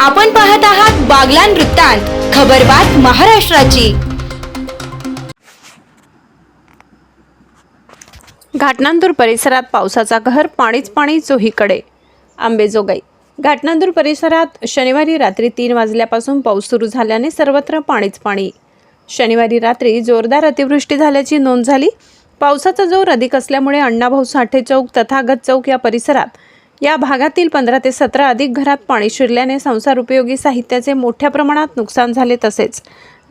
आपण पाहत आहात बागलान वृत्तांत खबरबात महाराष्ट्राची. घाटनांदूर परिसरात पावसाचा कहर पाणीच पाणी चोहीकडे आंबेजोगाई घाटनांदूर परिसरात शनिवारी रात्री तीन वाजल्यापासून पाऊस सुरू झाल्याने सर्वत्र पाणीच पाणी. शनिवारी रात्री जोरदार अतिवृष्टी झाल्याची नोंद झाली. पावसाचा जोर अधिक असल्यामुळे अण्णाभाऊ साठे चौक तथागत चौक या परिसरात या भागातील पंधरा ते सतरा अधिक घरात पाणी शिरल्याने संसार उपयोगी साहित्याचे मोठ्या प्रमाणात नुकसान झाले तसेच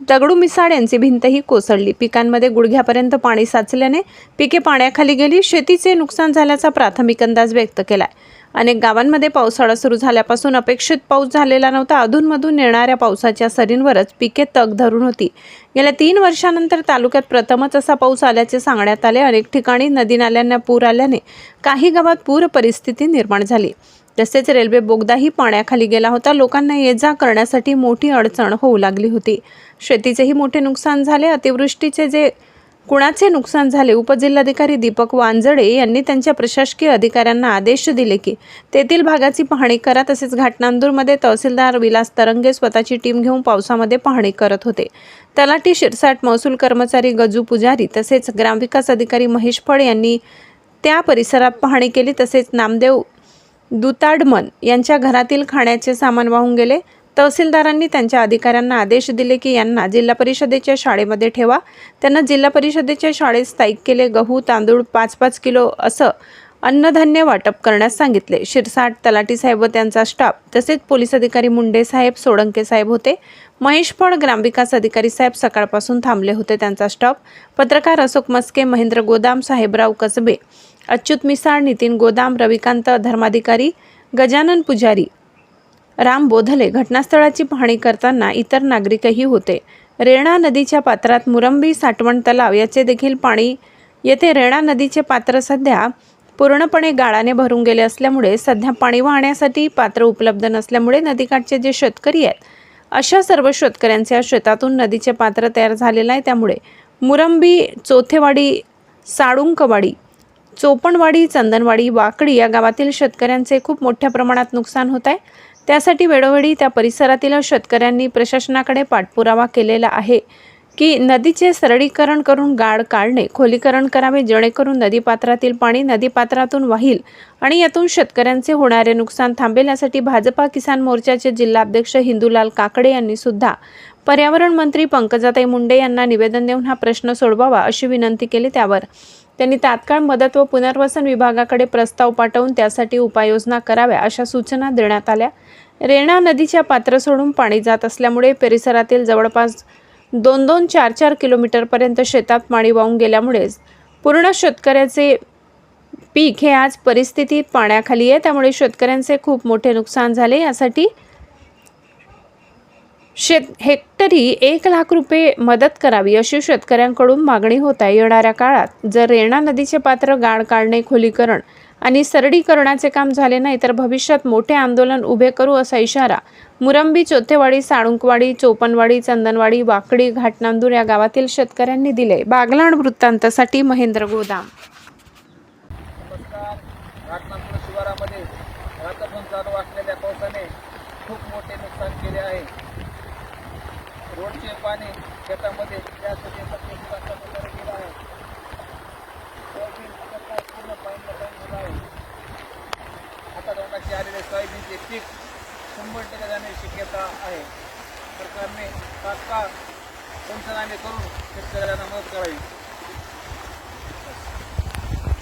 दगडू मिसाळ यांची भिंतही कोसळली. पिकांमध्ये गुडघ्यापर्यंत पाणी साचल्याने पिके पाण्याखाली गेली. शेतीचे नुकसान झाल्याचा प्राथमिक अंदाज व्यक्त केलाय. अनेक गावांमध्ये पावसाळा सुरू झाल्यापासून अपेक्षित पाऊस झालेला नव्हता. अधूनमधून येणाऱ्या पावसाच्या सरींवरच पिके तग धरून होती. गेल्या तीन वर्षानंतर तालुक्यात प्रथमच असा पाऊस आल्याचे सांगण्यात आले. अनेक ठिकाणी नदी नाल्यांना पूर आल्याने काही गावात पूर परिस्थिती निर्माण झाली. तसेच रेल्वे बोगदाही पाण्याखाली गेला होता. लोकांना ये जा करण्यासाठी मोठी अडचण होऊ लागली होती. शेतीचेही मोठे नुकसान झाले. अतिवृष्टीचे जे कुणाचे नुकसान झाले? उपजिल्हाधिकारी दीपक वांजडे यांनी त्यांच्या प्रशासकीय अधिकाऱ्यांना आदेश दिले की तेथील भागाची पाहणी करा. तसेच घाटनांदूरमध्ये तहसीलदार विलास तरंगे स्वतःची टीम घेऊन पावसामध्ये पाहणी करत होते. तलाठी शिरसाट महसूल कर्मचारी गजू पुजारी तसेच ग्रामविकास अधिकारी महेश फळ यांनी त्या परिसरात पाहणी केली. तसेच नामदेव दुताडमन यांच्या घरातील खाण्याचे सामान वाहून गेले. तहसीलदारांनी त्यांच्या अधिकाऱ्यांना आदेश दिले की यांना जिल्हा परिषदेच्या शाळेमध्ये ठेवा. त्यांना जिल्हा परिषदेच्या शाळेत स्थायिक केले गहू तांदूळ पाच पाच किलो असं अन्नधान्य वाटप करण्यास सांगितले. शिरसाट तलाटी साहेब व त्यांचा स्टाफ तसेच पोलीस अधिकारी मुंडे साहेब सोडंके साहेब होते. महेश फड ग्रामविकास अधिकारी साहेब सकाळपासून थांबले होते त्यांचा स्टाफ. पत्रकार अशोक मस्के महेंद्र गोदाम साहेबराव कसबे अच्युत मिसाळ नितीन गोदाम रविकांत धर्माधिकारी गजानन पुजारी. राम बोधले घटनास्थळाची पाहणी करताना इतर नागरिकही होते. रेणा नदीच्या पात्रात मुरंबी साठवण तलाव याचे देखील पाणी येथे रेणा नदीचे पात्र सध्या पूर्णपणे गाळाने भरून गेले असल्यामुळे सध्या पाणी वाहण्यासाठी पात्र उपलब्ध नसल्यामुळे नदीकाठचे जे शेतकरी आहेत अशा सर्व शेतकऱ्यांच्या शेतातून नदीचे पात्र तयार झालेलं आहे. त्यामुळे मुरंबी चोथेवाडी साळुंकवाडी चोपणवाडी चंदनवाडी वाकडी या गावातील शेतकऱ्यांचे खूप मोठ्या प्रमाणात नुकसान होत आहे. त्यासाठी वेळोवेळी त्या परिसरातील शेतकऱ्यांनी प्रशासनाकडे पाठपुरावा केलेला आहे की नदीचे सरळीकरण करून गाळ काढणे खोलीकरण करावे जेणेकरून नदीपात्रातील पाणी नदीपात्रातून वाहील आणि यातून शेतकऱ्यांचे होणारे नुकसान थांबेल. यासाठी भाजपा किसान मोर्चाचे जिल्हाध्यक्ष हिंदूलाल काकडे यांनी सुद्धा पर्यावरण मंत्री पंकजाताई मुंडे यांना निवेदन देऊन हा प्रश्न सोडवावा अशी विनंती केली त्यावर. त्यांनी तात्काळ मदत व पुनर्वसन विभागाकडे प्रस्ताव पाठवून त्यासाठी उपाययोजना कराव्या अशा सूचना देण्यात आल्या. रेणा नदीच्या पात्र सोडून पाणी जात असल्यामुळे परिसरातील जवळपास दोन दोन चार चार किलोमीटरपर्यंत शेतात पाणी वाहून गेल्यामुळेच पूर्ण शेतकऱ्याचे पीक हे आज परिस्थितीत पाण्याखाली आहे. त्यामुळे शेतकऱ्यांचे खूप मोठे नुकसान झाले. यासाठी शेत हेक्टरी एक लाख रुपये मदत करावी अशी शेतकऱ्यांकडून मागणी होत आहे येणाऱ्या काळात. जर रेणा नदीचे पात्र गाळ काढणे खोलीकरण आणि सरडीकरणाचे काम झाले नाही तर भविष्यात मोठे आंदोलन उभे करू असा इशारा मुरंबी चोथेवाडी साळुंकवाडी चोपनवाडी चंदनवाडी वाकडी घाटनांदूर या गावातील शेतकऱ्यांनी दिले. बागलाण वृत्तांतासाठी महेंद्र गोदाम. शिवारामध्ये चालू असलेल्या पावसाने खूप मोठे नुकसान केले आहे. रोडचे पाणी शेतामध्ये त्यासाठी गेलं आहे. सोयाबीन पिकाचं पूर्ण पाणी पाणी झालं आहे. आता दोनाची आलेले सोयाबीनचे पीक शंभर टक्के जाण्याची शक्यता आहे. सरकारने तात्काळ पंचनामे करून शेतकऱ्यांना मदत करावी.